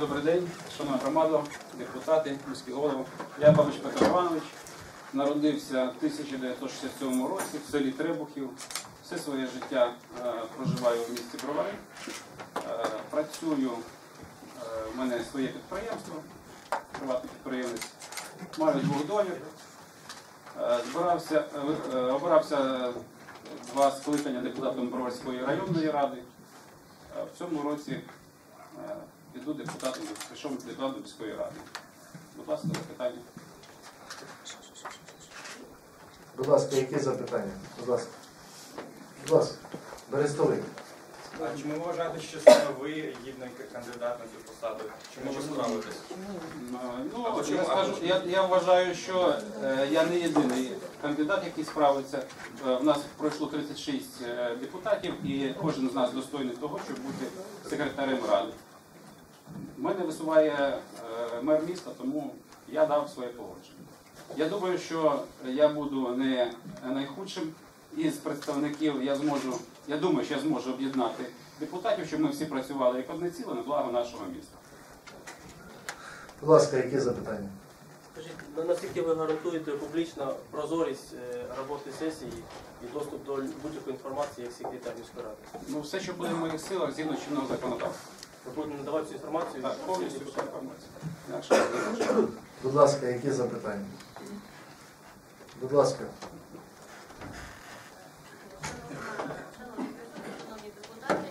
Добрий день, шановна громада, депутати, міський голови. Я Бабич Петро Іванович. Народився в 1967 році в селі Требухів. Все своє життя е, проживаю в місті Бровари. Е, працюю, е, в мене своє підприємство, приватний підприємець. Маю двох доньок. Е, збирався, е, е, обирався два скликання депутатом Броварської районної ради. В цьому році піду депутатом, прийшов депутат до міської ради. Будь ласка, запитання. Будь ласка, які запитання? Будь ласка. Будь ласка, Берестовик. А чому ви вважаєте, що саме ви гідний кандидат на цю посаду? Чому ви справитесь? Ну, я, скажу, я, я вважаю, що е, я не єдиний кандидат, який справиться. Е, в нас пройшло 36 е, депутатів, і кожен з нас достойний того, щоб бути секретарем ради. Мене висуває е, мер міста, тому я дав своє погодження. Я думаю, що я буду не найхудшим із представників. Я зможу, я думаю, що я зможу об'єднати депутатів, щоб ми всі працювали як одне ціле на благо нашого міста. Будь ласка, які запитання? Скажіть, ну, наскільки ви гарантуєте публічну прозорість е, роботи сесії і доступ до будь-якої інформації як секретар міської ради? Ну, все, що буде в моїх силах, згідно чинного законодавства. Ви будете надавати цю інформацію? Так, повністю всю можу. Будь ласка, які запитання? Будь ласка. Шановні депутати,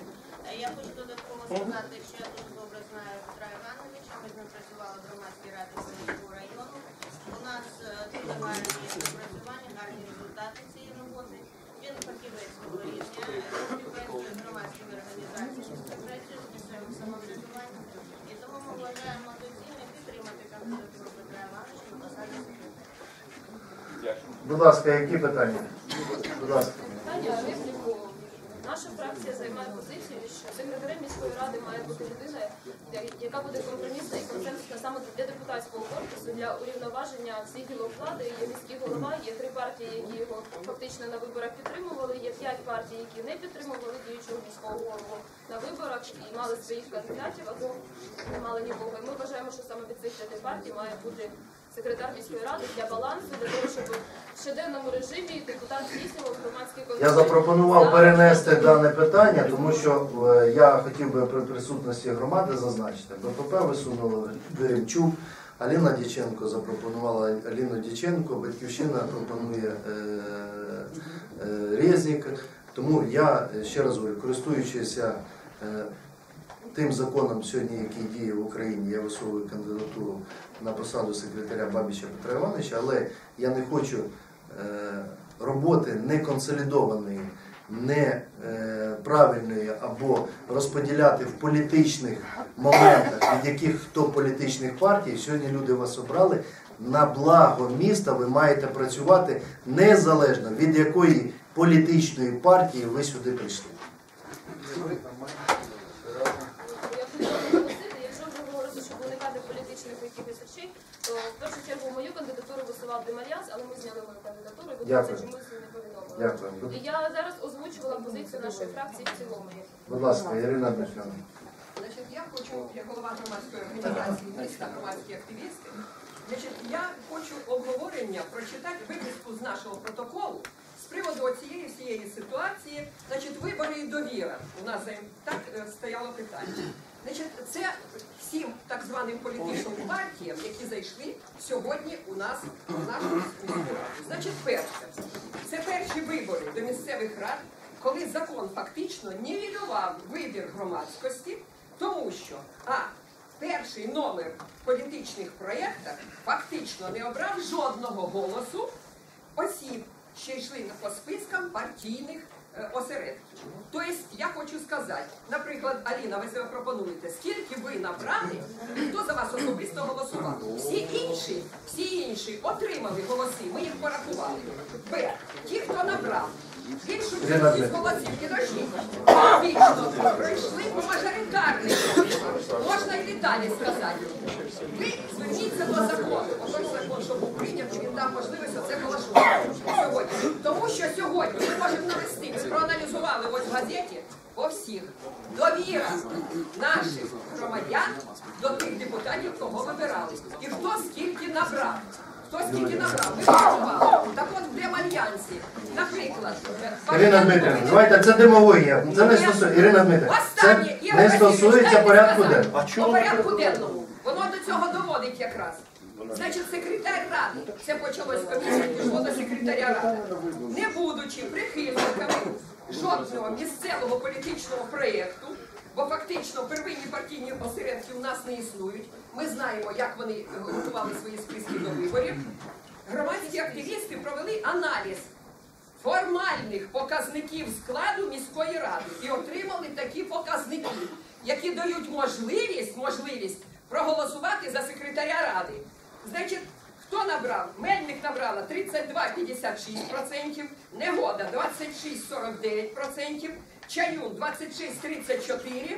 я хочу додатково сказати, що я дуже добре знаю Петра Івановича. Ми з ним працювали в громадській раді Київського району. У нас е, дуже гарні напрацювання, гарні результати цієї роботи. Він фахівець свого рівня, е, співпрацює з громадськими організаціями, співпрацює з місцевим самоврядуванням. І тому ми вважаємо доцільним підтримати кандидатуру Петра Івановича на посаді секретаря. Дякую. Будь ласка, які питання? Будь ласка. Питання репліку. Наша фракція займає позицію, що секретарем міської ради має бути людина, яка буде компромісна і консенсусна саме для депутатського корпусу, для урівноваження всіх гілок влади. Є міський голова, є три партії, які його фактично на виборах підтримували. Є п'ять партій, які не підтримували діючого міського голову на виборах і мали своїх кандидатів або не мали нікого. І ми вважаємо, що саме від цих п'яти партій має бути секретар міської ради для балансу, для того, щоб в щоденному режимі депутат здійснював громадський контроль. Я запропонував перенести дане питання, тому що е, я хотів би при присутності громади зазначити. БПП висунула Веремчук, Аліна Діченко запропонувала Аліну Діченко, Батьківщина пропонує е, е, Резнік. Тому я е, ще раз говорю, користуючися е, тим законом сьогодні, який діє в Україні, я висовую кандидатуру на посаду секретаря Бабіча Петра Івановича, але я не хочу е, роботи неконсолідованої, неправильної або розподіляти в політичних моментах, від яких хто політичних партій, сьогодні люди вас обрали. На благо міста ви маєте працювати незалежно від якої політичної партії ви сюди прийшли. Кандидатуру висував але ми зняли мою кандидатуру, і ви про Дякую. це чомусь не повідомили. Дякую. І я зараз озвучувала позицію нашої фракції в цілому. Будь ласка, Ірина Дмитрівна. Значить, я хочу, як голова громадської організації міста громадські активісти, значить, я хочу обговорення прочитати виписку з нашого протоколу з приводу цієї всієї ситуації, значить, вибори і довіра. У нас за- так е, стояло питання. Значить, це всім так званим політичним партіям, які зайшли сьогодні у нас в нашу міську раду. Значить, перше, це перші вибори до місцевих рад, коли закон фактично нівелював вибір громадськості, тому що а перший номер в політичних проєктах фактично не обрав жодного голосу осіб, що йшли по спискам партійних е, то Тобто я хочу сказати, наприклад, Аліна, ви себе пропонуєте, скільки ви набрали, хто за вас особисто голосував? Всі інші, всі інші отримали голоси, ми їх порахували. Б. Ті, хто набрав. Більшу кількість голосів, підождіть, фактично пройшли по мажоритарних. Далі сказати. Ви зверніться до закону. Отой закон, що був прийнятий, він дав можливість оце голосувати сьогодні. Тому що сьогодні ми можемо навести, проаналізували ось в газеті по всіх. Дові довіра наших громадян до тих депутатів, кого вибирали. І хто скільки набрав. Хто скільки набрав, ми працювали. Так от в Демальянсі, наприклад, Ірина Дмитрівна, давайте це демагогія. Це не стосується Ірина Дмитрівна. Це Останнє, Ігор не Васильович, стосується дайте порядку сказати. денного. По порядку денному. Воно до цього доводить якраз. Значить, секретар ради, це почалось з комісії, пішло до секретаря ради. Не будучи прихильниками жодного місцевого політичного проєкту, бо фактично первинні партійні осередки у нас не існують. Ми знаємо, як вони готували свої списки до виборів. Громадські активісти провели аналіз формальних показників складу міської ради і отримали такі показники, які дають можливість, можливість проголосувати за секретаря ради. Значить, хто набрав? Мельник набрала 32,56%, Негода 26,49%, Чаюн 26,34%,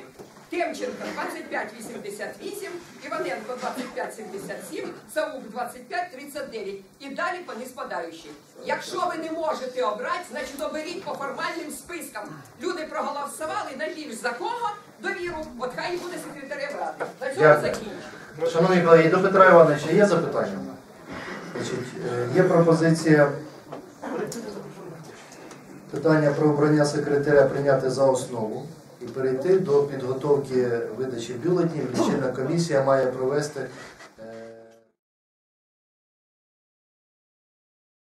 Темченко 25,88, Іваненко 25,77, Саук 25,39 і далі по неспадаючій. Якщо ви не можете обрати, значить оберіть по формальним спискам. Люди проголосували найбільш за кого довіру, от хай і буде секретарем ради. На цьому Дякую. закінчу. Шановні колеги, до Петра Івановича є запитання? Значить, е, є пропозиція питання про обрання секретаря прийняти за основу і перейти до підготовки видачі бюлетнів. Лічильна комісія має провести